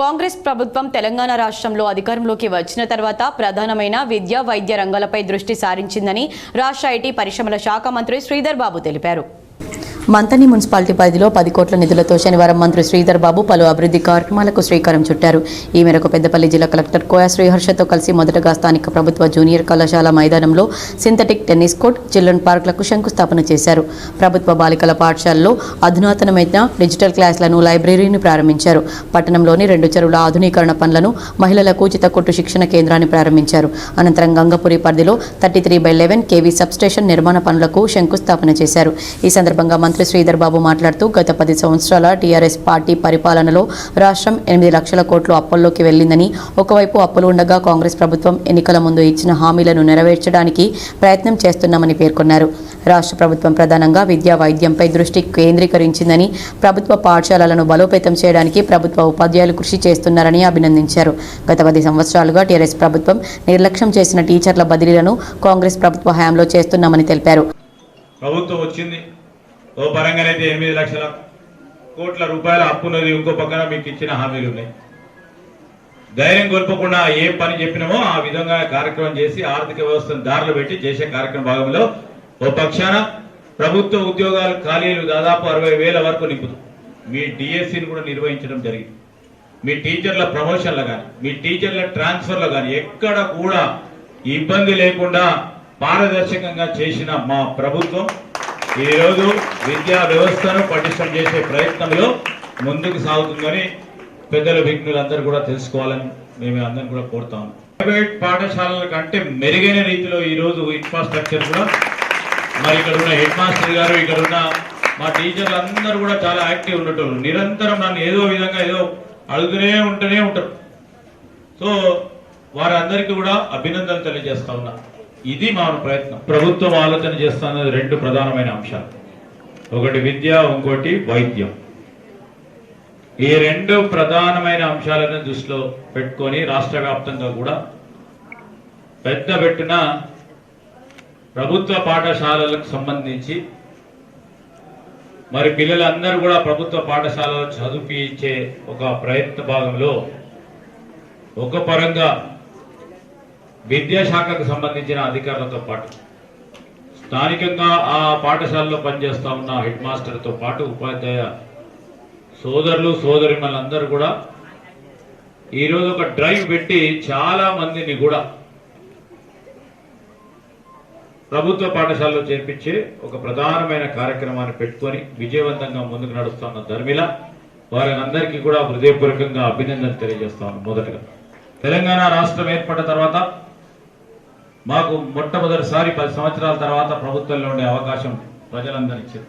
కాంగ్రెస్ ప్రభుత్వం తెలంగాణ రాష్ట్రంలో అధికారంలోకి వచ్చిన తర్వాత ప్రధానమైన విద్య వైద్య రంగాలపై దృష్టి సారించిందని రాష్ట్ర ఐటీ పరిశ్రమల శాఖ మంత్రి శ్రీధర్ బాబు తెలిపారు. మంతని మున్సిపాలిటీ పరిధిలో పది కోట్ల నిధులతో శనివారం మంత్రి శ్రీధర్ బాబు పలు అభివృద్ధి కార్యక్రమాలకు శ్రీకారం చుట్టారు. ఈ మేరకు పెద్దపల్లి జిల్లా కలెక్టర్ కోయా శ్రీహర్షతో కలిసి మొదటగా స్థానిక ప్రభుత్వ జూనియర్ కళాశాల మైదానంలో సింథటిక్ టెన్నిస్ కోర్ట్ చిల్డ్రన్ పార్కులకు శంకుస్థాపన చేశారు. ప్రభుత్వ బాలికల పాఠశాలలో అధునాతనమైన డిజిటల్ క్లాసులను లైబ్రరీని ప్రారంభించారు. పట్టణంలోని రెండు చెరువుల ఆధునీకరణ పనులను మహిళలకు ఉచిత కొట్టు శిక్షణ కేంద్రాన్ని ప్రారంభించారు. అనంతరం గంగపురి పరిధిలో thirty three by eleven KV substation నిర్మాణ పనులకు శంకుస్థాపన చేశారు. ఈ సందర్భంగా మంత్రి శ్రీధర్ బాబు మాట్లాడుతూ గత పది సంవత్సరాల టీఆర్ఎస్ పార్టీ పరిపాలనలో రాష్ట్రం ఎనిమిది లక్షల కోట్లు అప్పుల్లోకి వెళ్ళిందని ఒకవైపు అప్పులు ఉండగా కాంగ్రెస్ ప్రభుత్వం ఎన్నికల ముందు ఇచ్చిన హామీలను నెరవేర్చడానికి ప్రయత్నం చేస్తున్నామని పేర్కొన్నారు. రాష్ట్ర ప్రభుత్వం ప్రధానంగా విద్యా వైద్యంపై దృష్టి కేంద్రీకరించిందని ప్రభుత్వ పాఠశాలలను బలోపేతం చేయడానికి ప్రభుత్వ ఉపాధ్యాయులు కృషి చేస్తున్నారని అభినందించారు. గత పది సంవత్సరాలుగా టీఆర్ఎస్ ప్రభుత్వం నిర్లక్ష్యం చేసిన టీచర్ల బదిలీలను కాంగ్రెస్ ప్రభుత్వ హయాంలో చేస్తున్నామని తెలిపారు. ప్రభుత్వం వచ్చింది. ఓ పరంగానైతే ఎనిమిది లక్షల కోట్ల రూపాయల అప్పున్నది ఇంకో పక్కన మీకు ఇచ్చిన హామీలు ఉన్నాయి ధైర్యం కోల్పోకుండా ఏ పని చెప్పినామో ఆ విధంగా కార్యక్రమం చేసి ఆర్థిక వ్యవస్థను దారిలో పెట్టి చేసే కార్యక్రమ భాగంలో ఓ పక్షాన ప్రభుత్వ ఉద్యోగాలు ఖాళీలు దాదాపు అరవై వేల వరకు నింపుతూ మీ డిఎస్సిని కూడా నిర్వహించడం జరిగింది. మీ టీచర్ల ప్రమోషన్లు కానీ మీ టీచర్ల ట్రాన్స్ఫర్లు కానీ ఎక్కడ కూడా ఇబ్బంది లేకుండా పారదర్శకంగా చేసిన మా ప్రభుత్వం ఈరోజు విద్యా వ్యవస్థను పటిష్టం చేసే ప్రయత్నంలో ముందుకు సాగుతుందని పెద్దల విఘ్నులందరూ కూడా తెలుసుకోవాలని మేము అందరం కూడా కోరుతాము ప్రైవేట్ పాఠశాలల కంటే మెరుగైన రీతిలో ఈరోజు ఇన్ఫ్రాస్ట్రక్చర్ కూడా మరి ఇక్కడ ఉన్న హెడ్ మాస్టర్ గారు ఇక్కడ ఉన్న మా టీచర్లు అందరూ కూడా చాలా యాక్టివ్ ఉన్నట్టు నిరంతరం నన్ను ఏదో విధంగా ఏదో అడుగుతూనే ఉంటూనే ఉంటారు. సో వారందరికీ కూడా అభినందనలు తెలియజేస్తా ఉన్నా. ఇది మా ప్రయత్నం. ప్రభుత్వం ఆలోచన చేస్తున్నది రెండు ప్రధానమైన అంశాలు. ఒకటి విద్య ఇంకోటి వైద్యం. ఈ రెండు ప్రధానమైన అంశాలను దృష్టిలో పెట్టుకొని రాష్ట్ర వ్యాప్తంగా కూడా పెద్ద పెట్టిన ప్రభుత్వ పాఠశాలలకు సంబంధించి మరి పిల్లలందరూ కూడా ప్రభుత్వ పాఠశాలలో చదివించే ఒక ప్రయత్న భాగంలో ఒక పరంగా విద్యాశాఖకు సంబంధించిన అధికారులతో పాటు. స్థానికంగా ఆ పాఠశాలలో పనిచేస్తా ఉన్న హెడ్ మాస్టర్తో పాటు ఉపాధ్యాయ సోదరులు సోదరిమలందరూ కూడా ఈరోజు ఒక డ్రైవ్ పెట్టి చాలా మందిని కూడా ప్రభుత్వ పాఠశాలలో చేర్పించే ఒక ప్రధానమైన కార్యక్రమాన్ని పెట్టుకొని విజయవంతంగా ముందుకు నడుస్తున్న ధర్మిల వారిని కూడా హృదయపూర్వకంగా అభినందన తెలియజేస్తాను మొదటగా తెలంగాణ రాష్ట్రం ఏర్పడిన తర్వాత మాకు మొట్టమొదటిసారి పది సంవత్సరాల తర్వాత ప్రభుత్వంలో ఉండే అవకాశం ప్రజలందరూ ఇచ్చారు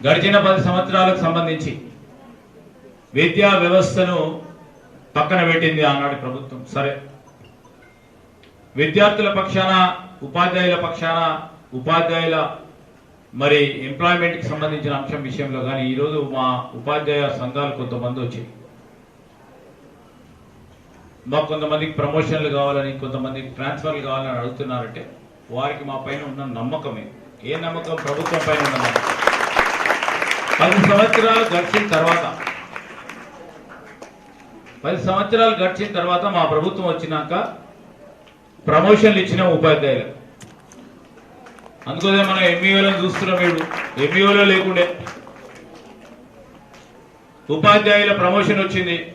గడిచిన పది సంవత్సరాలకు సంబంధించి విద్యా వ్యవస్థను పక్కన పెట్టింది ఆనాటి ప్రభుత్వం. సరే. విద్యార్థుల పక్షాన ఉపాధ్యాయుల పక్షాన ఉపాధ్యాయుల మరి ఎంప్లాయ్మెంట్కి సంబంధించిన అంశం విషయంలో కానీ ఈరోజు మా ఉపాధ్యాయ సంఘాలు కొంతమంది వచ్చాయి. మాకు కొంతమందికి ప్రమోషన్లు కావాలని కొంతమందికి ట్రాన్స్ఫర్లు కావాలని అడుగుతున్నారంటే వారికి మా పైన ఉన్న నమ్మకమే. ఏ నమ్మకం? ప్రభుత్వం పైన ఉన్న నమ్మకం. పది సంవత్సరాలు గడిచిన తర్వాత పది సంవత్సరాలు గడిచిన తర్వాత మా ప్రభుత్వం వచ్చినాక ప్రమోషన్లు ఇచ్చిన ఉపాధ్యాయులు. అందుకోసం మనం ఎంఈఓలను చూస్తున్నాం వీడు ఎంఈఓలో లేకుండే. ఉపాధ్యాయుల ప్రమోషన్ వచ్చింది.